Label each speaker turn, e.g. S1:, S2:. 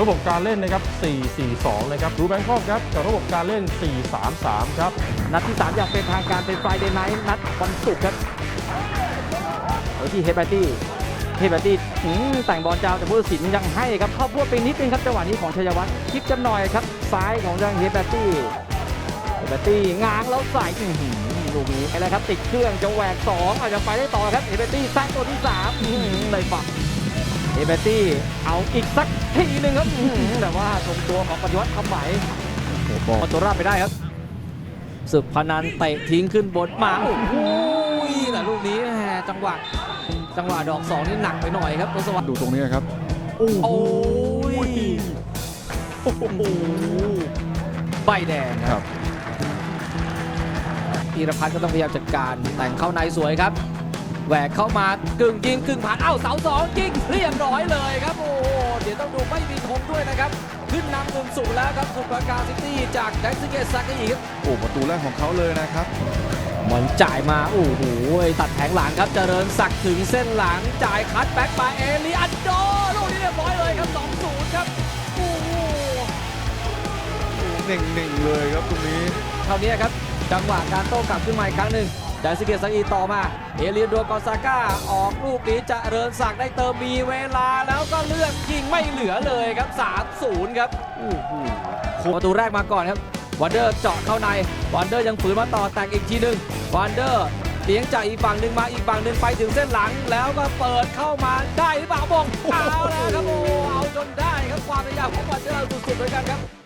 S1: ระบบการเล่นนะครับ 4-4-2 นะครับดูแบงคอกครับกับระบบการเล่น 4-3-3 ครับ
S2: นัดที่ 3 อย่างเป็นทางการเป็น Friday Night นัดวันศุกร์ครับเอาที่เฮดแบตตี้เฮดแบตตี้อืมแต่งบอลเจ้าแต่ผู้ตัดสินยังให้ครับ เข้าพวดไปนิดนึงครับจังหวะนี้ของชัยวัฒน์คลิกกันหน่อยครับ ซ้ายของทางเฮดแบตตี้เฮดแบตตี้ง้างแล้วใส่หือลูกนี้ไปแล้วครับ ติดเครื่องจะแหวกสองอาจจะไปได้ต่อครับเฮดแบตตี้สร้างตัวที่สามอื้อหื อเลยฝักเฮดแบตตี้เอาอีกสักทีหนึ่งครับอื้อหือแต่ว่าตรงตัวของปฏิวัติคำไหมบอลตัวราบไปได้ครับศึกพนันเตะทิ้งขึ้นบนมาโอ้โหแต่ลูกนี้แหมจังหวะจังหวะดอกสองนี่หนักไปหน่อยครับทศวรรษ
S3: ดูตรงนี้ครับ
S2: โอ้ยโอ้โหใบแดงค
S3: ครั
S2: รับบธีรพัฒน์ก็ต้องพยายามจัดการแต่งเข้าในสวยครับ แหวกเข้ามากึ่งยิงกึ่งผ่านเอ้าเสาสองยิงเรียบร้อยเลยครับโอ้โหเดี๋ยวต้องดูไม่มีธงด้วยนะครับ ขึ้นนำหนึ่งศูนย์แล้วครับสุดประการซิตี้จากแดนซิเกตซากอีครับ
S3: โอ้ประตูแรกของเขาเลยนะครับ
S2: บอลจ่ายมาโอ้โหตัดแผงหลังครับเจริญศักดิ์ถึงเส้นหลังจ่ายคัดแบ็กมาเอลิอันโดลูกนี้เรียบร้อยเลยครับ2-0ครับโอ้โห
S3: เน่งๆเลยครับตรงนี้
S2: เท่านี้ครับจังหวะการโต้กลับขึ้นมาอีกครั้งหนึ่งแดนซิเกตซักอีต่อมา เอเลียนโดกอซาก้า ออกลูกนี้เจริญศักดิ์ได้เติมมีเวลาแล้วก็เลือกยิงไม่เหลือเลยครับ 3-0 ครับโอ้โหประตูแรกมาก่อนครับวันเดอร์เจาะเข้าในวันเดอร์ยังฝืนมาต่อแต่งอีกทีหนึ่งวันเดอร์เลี้ยงจากอีกฝั่งหนึ่งมาอีกฝั่งหนึ่งไปถึงเส้นหลัง แล้วก็เปิดเข้ามาได้หรือเปล่าบงเอาแล้วครับโอ้เอาจนได้ครับความพยายามของวันเดอร์สุดๆเลยกันครับ